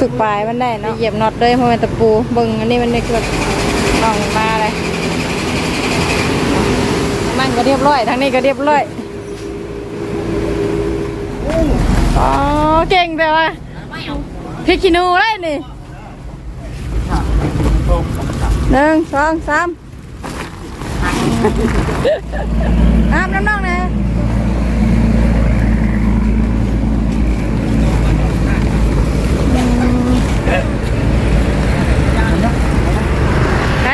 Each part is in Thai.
ตึกปลายมันได้เนาะเหยียบน็อตเลยเพราะมันตะปูเบิ่งอันนี้มันได้เกิดน่องมาเลยมันก็เรียบร้อยทางนี้ก็เรียบร้อยอ๋อเก่งแต่ว่าพริกขี้หนูเลยนี่หนึ่งสองสามน้ำน้ำน้องนะไป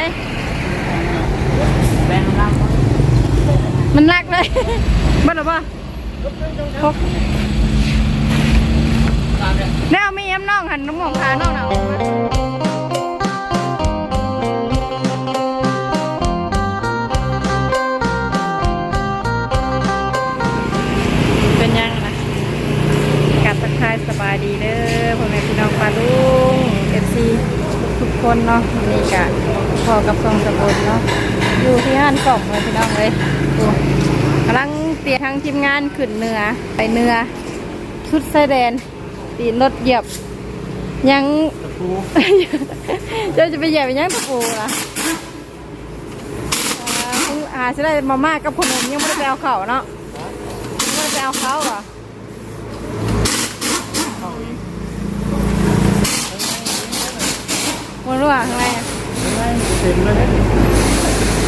มันรักเลยบ้านหรือเปล่าพกแนวมีเอ็มน้องหันน้ำมองขาน้องหนาวเป็นยังนะการทักทายสบายดีเด้อพ่อแม่พี่น้องปาลุงเอฟซีทุกคนเนาะวันนี้กะพอกับซองสะบนเนาะอยู่ที่ห้านกล่องเลยพี่น้องเลยดู กำลังเตรียมทางทีมงานขึ้นเหนือไปเหนือชุดไซแดนตีนรถเหยียบ ยังตะปูเจ้าจะไปเหยียบยังตะปูล่ะอ่าคงอาจะได้มาม่ากับขนมยังไม่ได้ไปเอาเขาเนาะยังไม่ได้ไปเอาเขาอะมันรู้ว่าข้างในอะเต็มเลย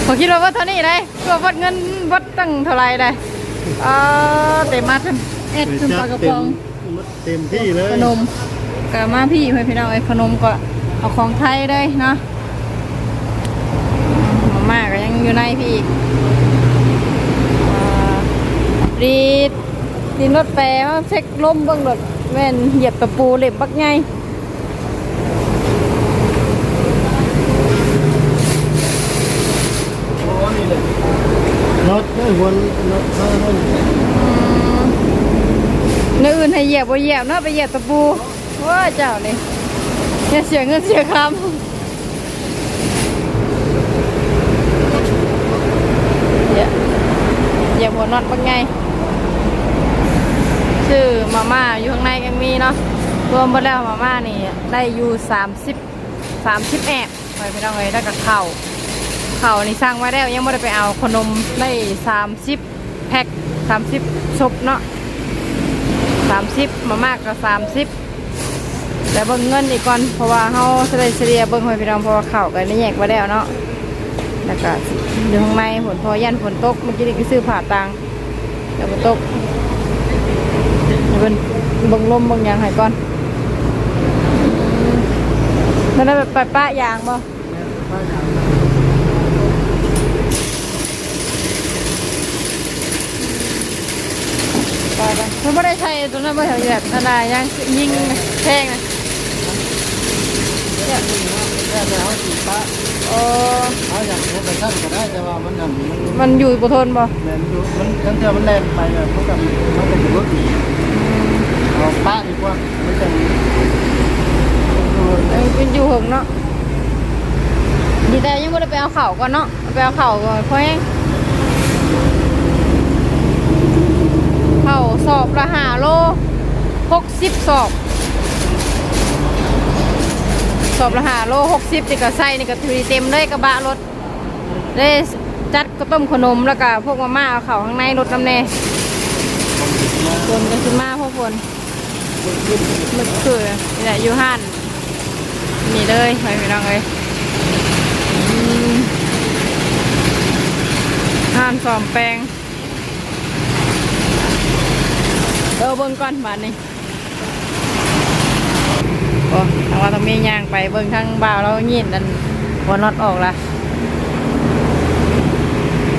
ผมคิดว่าวัดเท่านี้เลย ตัววัดเงินวัดตั้งเท่าไรเลยเออเต็มมาเต็มเอ็ดขึ้นปลากระป๋องเต็มที่เลยขนมกะมาพี่เพื่อนพี่น้องไอ้ขนมก็เอาของไทยเลยเนาะมาม่าก็ยังอยู่ในพี่อีกรีดดินรถแปรเช็คล้มเบื้องรถแม่นเหยียบตะปูเล็บบักไง รถไม่วนรถเขาต้องในอื่นให้เหยียบบ่เหยียบเนาะไปเหยียบตะปูว้าเจ้านี่เนี่ยเสียเงินเสียคำเหยียบเหยียบหัวน็อตบักไงชื่อมาม่าอยู่ข้างในยังมีเนาะรวมไปแล้วมาม่านี่ได้อยู่สามสิบสามสิบแอบไปไม่ต้องเลยได้กับเข้า วข้านี่สร้างไว้แล้วยังไม่ได้ไปเอาขนมได้สามสิบแพ็คสามสิบชบเนาะสามสิบมามากก็สามสิบแต่เบิ่งเงินอีกก่อนเพราะว่าเขาเฉลี่ยเฉลี่ยเบิ่งให้พี่น้องเพราะว่าเข้ากันนี่แยกไว้แล้วเนาะแล้วก็อยู่ข้างในฝนพอยันฝนตกเมื่อกี้นี่ก็ซื้อผ่าตังแต่ฝนตกเบิ่งเบิ่งลมเบิ่งยังให้ก่อนนั่นแบบไปป้ายางบ่ ไปไปมันไม่ได้ใช้ตัวนั้นบ่แถวแบบนั่นน่ะยังยิงแทงนะแค่ไปเอาสีฟ้าโอ้เอาอย่างนี้ไปสั้นก็ได้แต่ว่ามันนั่นมันมันอยู่บ่ทนบ่แมนอยู่มันทั้งเท่ามันแรงไปอะมันกับมันกับรถอีกเอาป้าดีกว่าไม่ใช่เอ้ยมันอยู่หึงเนาะดีแต่ยังบ่ได้ไปเอาเข่าวก่อนเนาะไปเอาเข่าวก่อนเพราะแห้งเข่า สอบละหาโลหกสิบสอบสอบละหาโลหกสิบนี่ก็ใส่นี่ก็ถือเต็มเลยกระบะรถได้จัดก็ต้มขนมแล้วก็พวกมาม่าเอาเข่าข้างในรถน้ำแน่ฝนกันขึ้นมาพวกฝนมึกคือนี่แหละยู่ห้านนี่เลยไปพี่น้องเลยห้านสอมแปลง เออเบิ่งก่อนบาทนี้โอ้ทางว่าต้องมีย่างไปเบิ่งทางบ่าวเรายินนั่นหัวน็อตออกละ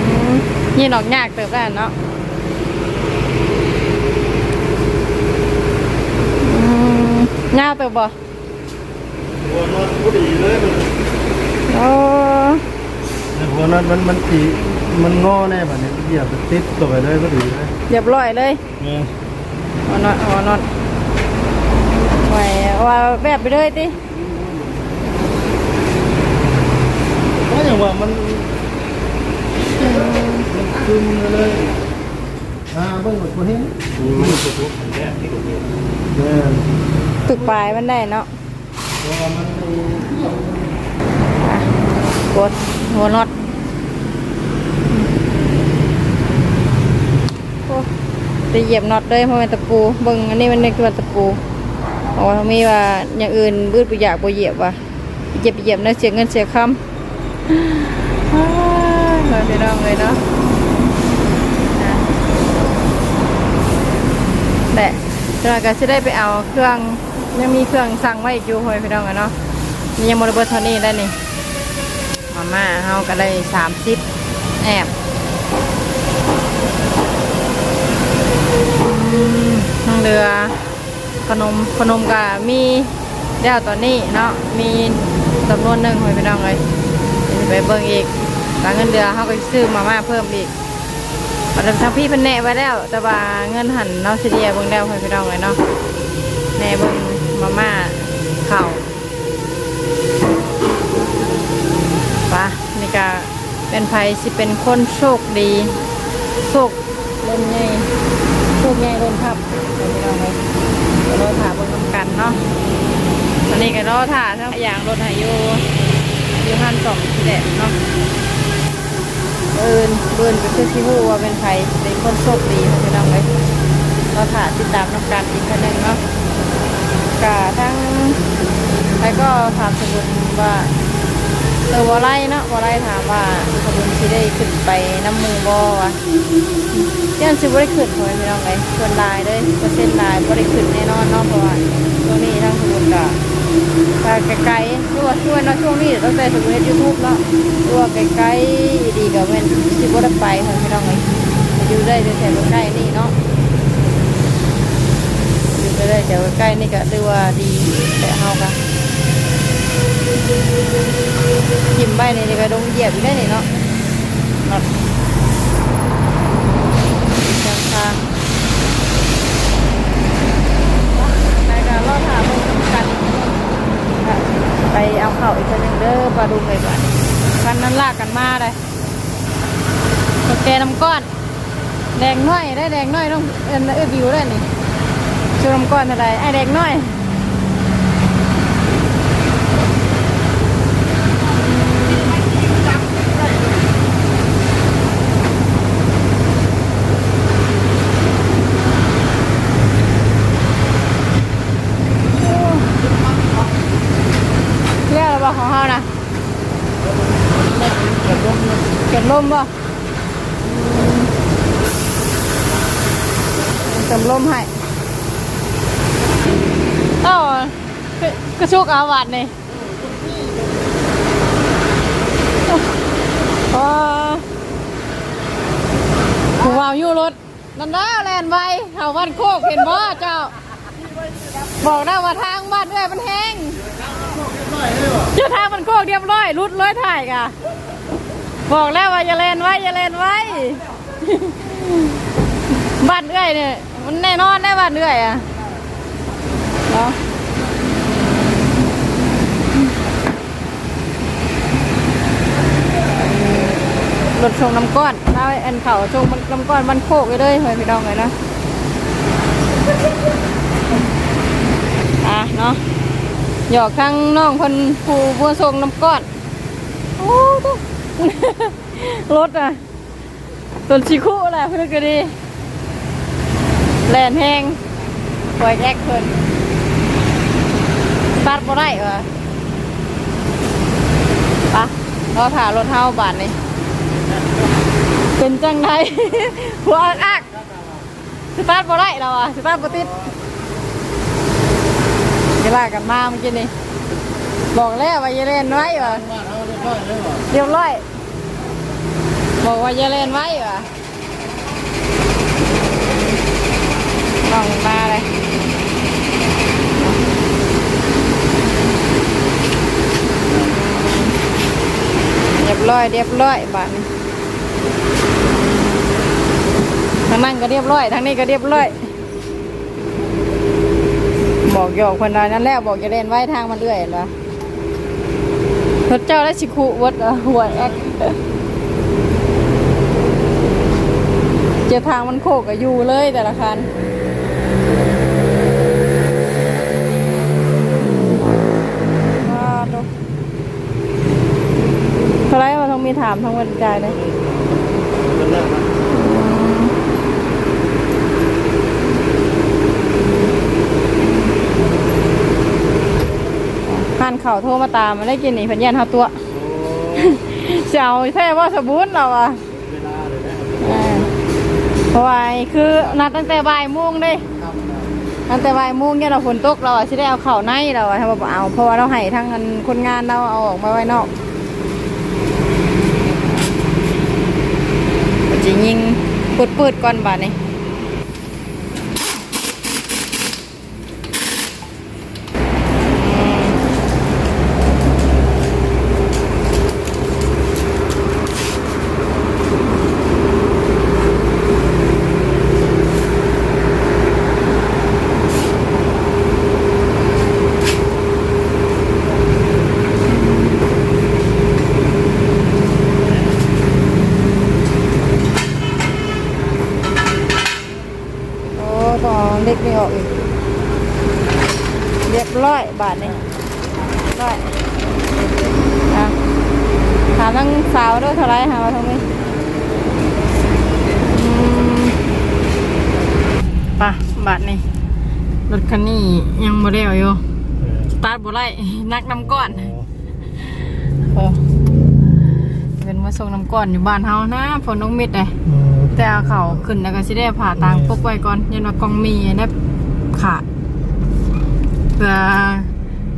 อืมยินออกยากเติบได้เนาะอืมยาวเติบบ่หัวนอนผู้ดีเลยมันโอ้หัวนอนมันมันสีมันงอแน่แบบนี้เหยียบติดตัวไปเลยก็ดีเลยเรียบร้อยเลยเนี่ย หัวน็อตหัวน็อตไว้ว่าแบบไปเลยติก็อย่างว่ามันมันซึมเลยอ่าเบิ่งหมดคนเห็นมันสุดๆเนี่ยตึกปลายมันได้เนาะตัวมันมีอะกดหัวน็อตโอ้ ไปเหยียบน็อตเลยเพราะมันตะปูเบิ่งอันนี้มันนึกว่าตะปูอ๋อมีว่าอย่างอื่นบืดไปอยากบ่เหยียบว่ะเหยียบเหยียบนะเสียเงินเสียคำอ้าวเราไปลองเลยเนาะแหละเราก็จะได้ไปเอาเครื่องยังมีเครื่องสั่งไว้อีกอยู่หอยพี่น้องอะเนาะมียังโมเดเบิร์ท่านี้ได้นี่มาม่าเฮาก็ได้สามสิบแอบ อืมทางเรือขนมขนมก็มีแล้วตอนนี้เนาะมีจำนวนหนึ่งหอยไปน้องเลยไปเบิ่งอีกหลังเงินเดือเขาก็ซื้อมาม่าเพิ่มอีกมาทางพี่เพิ่นแน่ไว้แล้ว แต่ว่าเงินหันเนาะสิเดียเบิ่งแล้วหอยไปน้องเลยเนาะแน่เบิ่งมาม่าข้าปะนี่ก็เป็นไผสิเป็นคนโชคดีโชคเล่นให ญ่โชคใหญ่ลนทับเดี๋ยวพี่น้องเลยเดี๋ยวรอถ่าเบนนำกันเนาะตอนนี้ก็รอถ่าทั้งอย่างรถหายูยูฮันสองทีแดดเนาะเบินเบินก็คือที่หูว่าเป็นไผเป็นคนโชคดีค่ะพี่น้องเลยรอถ่าติดตามนำกันอีกคนหนึ่งเนาะกะทั้งใครก็ถามสมุนว่า เออวอไล่เนาะวอไล่ถามว่าขบวนที่ได้ขึ้นไปน้ำหมูบอวะย่านซิบ่ได้ขึ้นเพราะไม่ต้องไงส่วนลายเลยเปอร์เซ็นต์ลายบ่ได้ขึ้นแน่นอนเนาะเพราะว่าช่วงนี้ทางขบวนก็ก็ไกลๆช่วช่วงเนาะช่วงนี้ตั้งแต่สมุนยูทูบเนาะตัวไกลๆดีกับแม่นสิบ่ได้ไปเพราะไม่ต้องไงอยู่ได้แต่แถวใกล้นี่เนาะอยู่ได้แถวใกล้นี่ก็ถือว่าดีแต่เฮาก็กิ มใบนี่นี่ก็ดงเหยียบอยู่ได้นี่เนาะนอดจังค่ะในการรอดหาเบิ่งนกันไปเอาเข่าอีกคนหนึ่งเด้อปลาดุงเลยบ้านกันนั้นลากกันมาเลยโอเคน้ำก้อน แดงน้อยได้แดงน้อยต้องเอ็นเอวิวได้นี่ชูน้ำก้อนอะไรไอแดงน้อย เรียกอะไรบ้ของเฮานะ เกิดลมเนี่ย เก็บล มบ่เก็บลมให้เอ้ากระชุกอาวัดนี่โอ้ผู้วาวอยู่รถนั่นได้แลนไวเขาวันโคกเห็นบ่เจ้า บอกได้ว่าทางบ้านด้วยมันแห้งเลยว่ะเจ้าทางมันโคกเรียบร้อยรุดร้อยถ่ายกะ บอกแล้วว่าอย่าเล่นไว้อย่าเล่นไว้บ้านเอื้อยเนี่ยมันแน่นอนได้บ้านเอื้อยอะเนาะรถชงน้ำก้อนเอาไอ้อันเข่าชงน้ำก้อนมันโคกเลยเด้ยเฮ้ยพี่น้องเลยนะอะเนาะหยอกทั้งน้องคนผู้บัวทรงน้ำก้อนโอ้ รถอะต้นชิคุแหละเพื่อนก็ดีแลนแห้งปล่อยแยกเพิ่นตัดบ่ได้เหรอปะเราถ่ารถเฮาบาทนี่เป็นจังไดหัวอักอักสตาร์ทบ่ได้เราอะสตาร์ทบ่ติดจะลากกันมาเมื่อกี้นี่บอกแล้วว่าอย่าเล่นไว้ว่ะบ้านเขาเรียบร้อ เรียบร้อย บอกว่าอย่าเล่นไว้ว่ะน้องมาเลยเรียบร้อยเรียบร้อยบ้านทางนั้นก็เรียบร้อยทางนี้ก็เรียบร้อย บอกหยอกคนนั้นนั่นแหละบอกจะเล่นไว้ทางมันเรื่อยเหรอ รถเจ้าและชิคุวัดหัวแอคเจ้าทางมันโคกกับยูเลยแต่ละคันว้าดูอะไรมาต้องมีถามทางวันจ่ายเลย มันเลิกนะผ่านเข่าโทรมาตามมาได้กินนี่เพันยันเฮาตัวโอ้เจ้าแท้ว่าสบูนเราอะเวลาเลยนะเออเพราะว่าคือนัดตั้งแต่บ่ายโมงเด้ครับตั้งแต่บ่ายโมงเนี่ยเราฝนตกเราอะสิได้เอาเข่าในเราอะทำบ่เอาเพราะว่าเราให้ทั้งอันคนงานเราเอาออกมาไว้นอกก็จะยิงปืดๆก่อนบาดนี้โอ้ต้องเอาเล็กนี่ออกอีกเรียบร้อยบาทนี้ร้อยอะถามทั้งสาวด้วยเท่าไรหามาตรงนี้อืมไป่ะบาทนี้รถคันนี้ยังโมเดลอยู่สตาร์ท บ่ไล่นักน้ำก้อนโอ้เป็นมาส่งน้ำก้อนอยู่บ้านเฮานะฝนน้องมิดเลยแต่เอาเขาขึ้นแล้วก็สิได้ผ่าตางปกไว้ก่อนยันว่ากองมีได้ขาดเพื่อ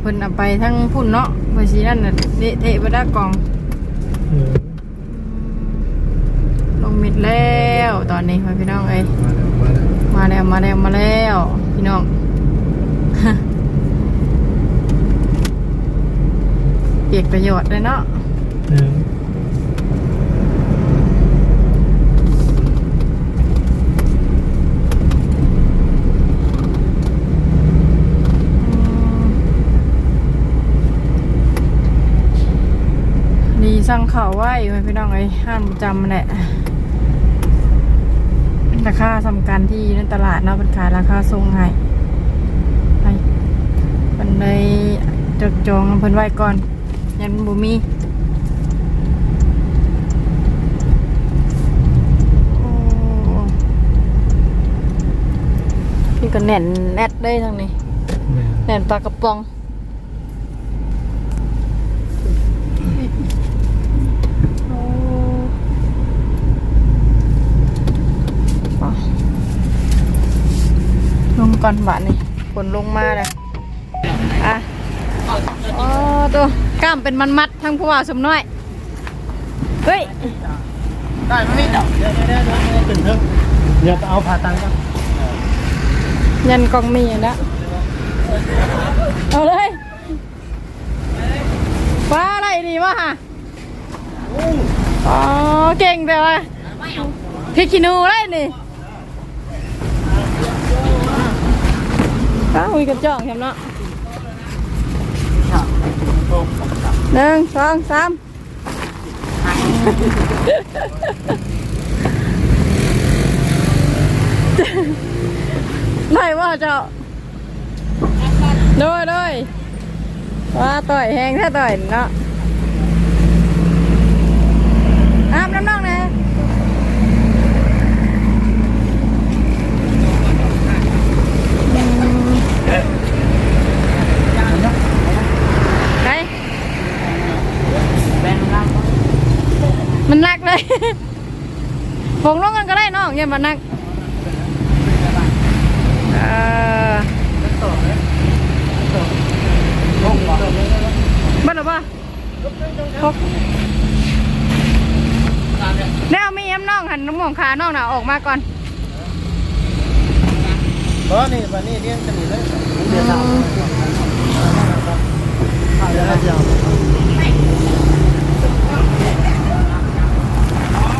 เพิ่นเอาไปทั้งพุ่นเนาะเพื่อสินั่นน่ะเละเทะไปได้กองลงมิดแล้วตอนนี้พ่อพี่น้องเอ้ยมาแล้วมาแล้วมาแล้วมาแล้วพี่น้อง เปี ยกประโยชน์เลยเนาะเออดีสั่งข่าวไว้ไว้พี่น้องเอ้ยห้ามประจำมันแหละราคาสำคัญที่ในตลาดเนาะเป็นขายราคาทรงให้ไปมันเลยจดจองเพิ่นไว้ก่อน ยันบุมีโอ้นี่ก็แน่นแนดได้ทั้งนี้ แน่นปลากระป๋องโอ้ลงก่อนบาทนี่ฝนลงมาเลยอะอ๋อตัว กล้ามเป็นมันมัดทั้งผู้ว่าสมน้อย เฮ้ย ได้ไหมเดี๋ยวเดี๋ยวเดี๋ยวเดี๋ยวขึ้นเถอะเดี๋ยวเอาผ่าตังค์กันยันกองมีอยู่แล้วเอาเลยว้าอะไรดีวะฮะอ๋อเก่งแต่ว่าพี่กินูไรนี่อ้าวมีกระจ่องเห็นเนาะ หนึ่งสองสามได้ว่าเจ้าโดยโดยว่าต่อยแหงแท้ต่อยเนาะอาบน้ำน้องนะไป มันนักเลยผงลงกันก็ได้น้องอย่ามานักเออบ้านหรือเปล่าพกแล้วมีย้ำน้องหันน้ำมองขาน้องน่ะออกมาก่อนเพราะนี่วันนี้เรียนจะมีเลยเดี๋ยวทำเดี๋ยวเราจะเอา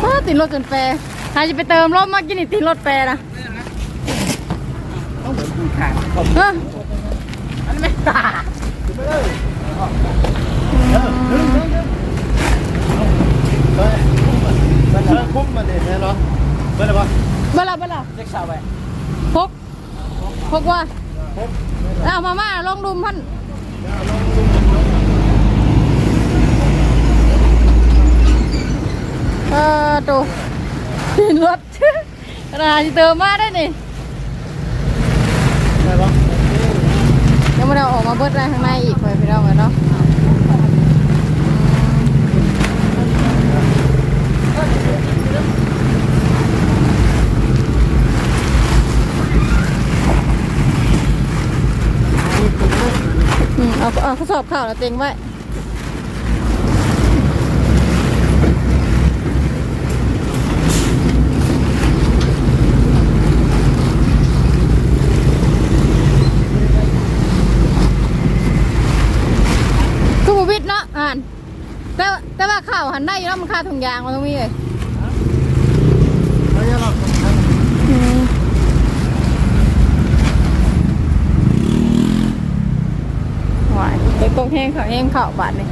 เออ ติดรถจนแปรหาจะไปเติมรถมากินอีกติดรถแปรนะต้องเหมือนคุณขาเขาเอออันนี้ไม่ตาคุ้มมาเด็ดแน่หรอเมื่อไหร่ปะเบลาเบลาเช็คสาวไปพกพกว่าเอามาม่าลองดุมพัน เออตูตีนรถขนาดที่เติมมาได้นี่ได้ปะยังไม่ได้เอาออกมาเบิดได้ข้างในอีกเลยพี่น้องเลยเนาะอืมเอาเอาข้อสอบข่าวแล้วเต็งไว้ คือบุวิดเนาะอ่านแต่ว่าแต่ว่าข่าว หันได้อยู่แล้วมันค่าถุงยางมันต้องมีเลยไม่ใช่หรอกครับหวายไปกงแห้งเข่าแห้งเข่าบาทเลย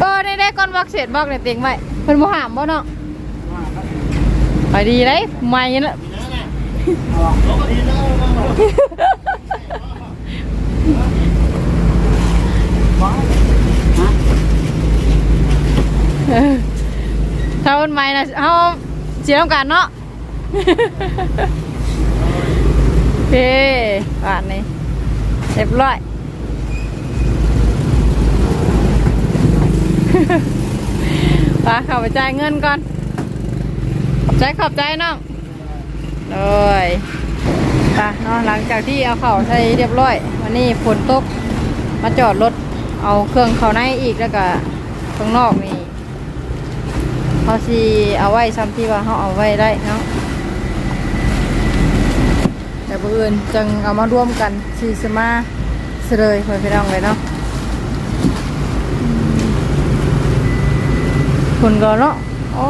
เออได้ได้ก้อนวักเศษบอกเลยเตียงไว้เพิ่นบ่หามบ่เนาะไปดีเลยไม่ละ ดีแล้วว้าว เออ ถ้าเพิ่นไม่นะเฮาเสียน้ำกันเนาะโอเคบาทนี้เรียบร้อยปาเข้าไปจ่ายเงินก่อนใจขอบใจน้องเลยปาเนาะหลังจากที่เอาเข่าใส่เรียบร้อย วันนี้ฝนตกมาจอดรถเอาเครื่องเข้าในอีกแล้วก็ข้างนอกนี่ เขาสิเอาไว้ซ้ำที่ว่าเขาเอาไว้ได้เนาะแต่บังเอิญจังเอามาร่วมกันสีสมาเสลยเพื่อนพี่น้องเลยเนาะฝนก่อนเนาะอ๋อ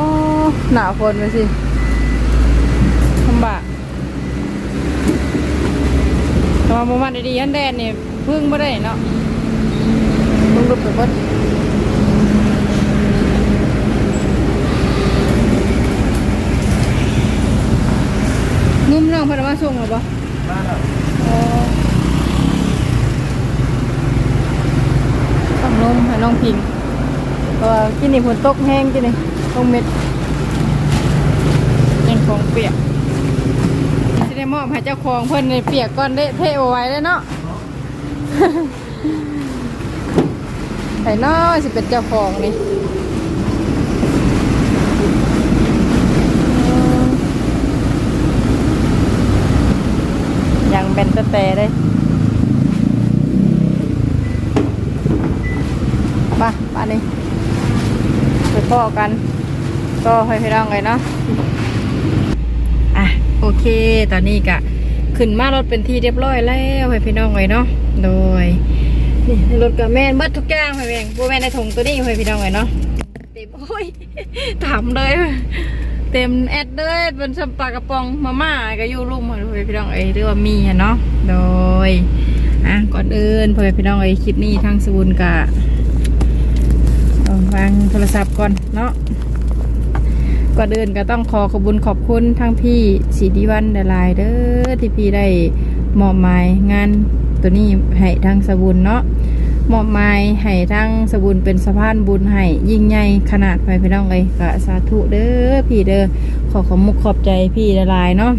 หนาฝนไปสิลำบากแตอนประมาณดีๆอันแดดนี่พึ่งไม่ได้เนาะพึ่งรุดไปหมด มน้องเพนเอามาส่งหรอปล่มาแล้วอ๋อต้องนุ่มให้น้องพิงเพราะว่ากินนี่ฝนตกแห้งกินนี่ตกเม็ดยังของเปียกจะได้มอบให้เจ้าของเพิ่นในเปียกก่อนได้เทเอาไว้เลยเนาะไข่น้อยสิเป็นเจ้าของนี่อืมยัง เป็นตะแต่เลยมาป่านี้ไปพ่อกันก็ให้พี่น้องเลยเนาะอะโอเค ตอนนี้กะขึ้นมารถเป็นที่เรียบร้อยแล้วให้พี่น้องเลยเนาะโดยนี่รถกับแม่นเบิดทุกอย่างให้แม่งพวแม่ในถุงตัวนี้ให้พี่น้องเลยเนาะเต็มโอ้ยถามเลย เต็มแอดเลยเป็นสปลากระป๋องมาม่าก็อยู่รุ่มให้พี่น้องเอ้ยเรียกว่ามีอเนาะโดยอะก่อนอื่นเพื่อพี่น้องเอ้ยคลิปนี้ทางสบุนกะเอาวางโทรศัพท์ก่อนเนาะก่อนอื่นก็ต้องขอขอบคุญขอบคุณทั้งพี่สีดีวันดลายเด้อที่พี่ได้มอบหมายงานตัวนี้ให้ทางสบุญเนาะ มอบหมายให้ทางสบุญเป็นสะพานบุญให้ยิ่งใหญ่ขนาดไปพี่น้องเลยก็สาธุเด้อพี่เด้อขอขอบมุกขอบใจพี่ดลายเนาะ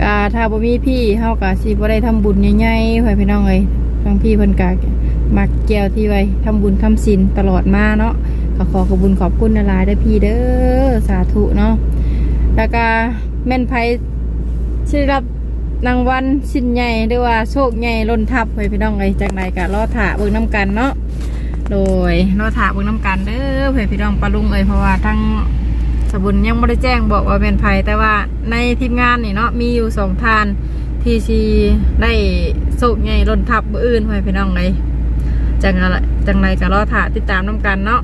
กาถ้าบ่มีพี่เฮากะสิบ่ได้ทำบุญใหญ่ๆให้พี่น้องเลยทางพี่เพิ่นกะมักแก้วที่ไว้ทำบุญทำศีลตลอดมาเนาะก็ขอขอบคุญขอบคุณนาลายได้อพี่เด้อสาธุเนาะแล้วก็แม่นไพที่ได้รับ รางวัลชิ้นใหญ่หรือว่าโชคใหญ่ล้นทับไปพี่น้องเลยจากไหนก็รอถาเบิ่งน้ำกันเนาะโดยรอถาเบิ่งน้ำกันเด้อเพื่อพี่น้องปลาลุงเอ้ยเพราะว่าทั้งสบุญยังไม่ได้แจ้งบอกว่าเป็นไพแต่ว่าในทีมงานนี่เนาะมีอยู่สองทานที่ชีได้โชคใหญ่ล้นทับเบออื่นไปพี่น้องเลยจังไรจังไรก็รอถาติดตามน้ำกันเนาะ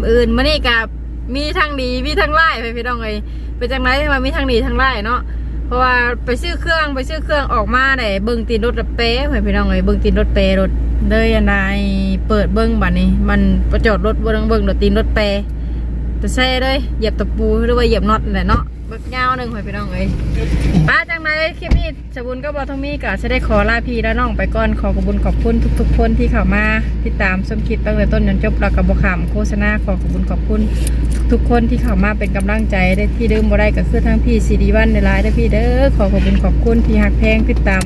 มื้ออื่นมื่อนี้กับมีทั้งดีมีทั้งไล่ไปพี่น้องเลยเป็นจังไรที่ว่ามีทั้งดีทั้งไล่เนาะ เพราะว่าไปซื้อเครื่องไปซื้อเครื่องออกมาได้เบิ้งตีนรถระเป๊ะไปพี่น้องเลยเบิ้งตีนรถเป๊ะรถเลยอันใดเปิดเบิ้งบัดนี้ มันประจอดรถบนเบิ้งรถตีนรถเป๊ะแต่แซ่เลยเหยียบตะปูหรือว่าเหยียบน็อตแหละเนาะ บักยาวหนึ่งหอยพี่น้องเอ้ยป้าจังไรคลิปนี้สบุญก็บอทองมีก็จะได้ขอลาพี่และน้องไปก่อนขอขอบคุญขอบคุณทุก ๆ คนที่เข้ามาติดตามชมคลิปตั้งแต่ต้นจนจบแล้วกับบขามโฆษณาขอขอบคุญขอบคุณทุกๆคนที่เข้ามาเป็นกำลังใจได้ที่เดิมบ่ได้ก็คือทั้งพี่ซีดีวันในไลน์ได้อพี่เด้อขอขอบคุณขอบคุณที่หักแพงติดตาม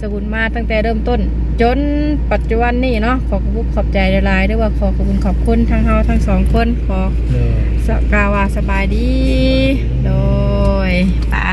สบุญมาตั้งแต่เริ่มต้น จนปัจจุบันนี่เนาะขอขอบคุณขอบใจหลายๆด้วยว่าขอขอบคุณขอบคุณทั้งเฮาทั้งสองคนขอเออสกาวาสบายดีโด ยป่า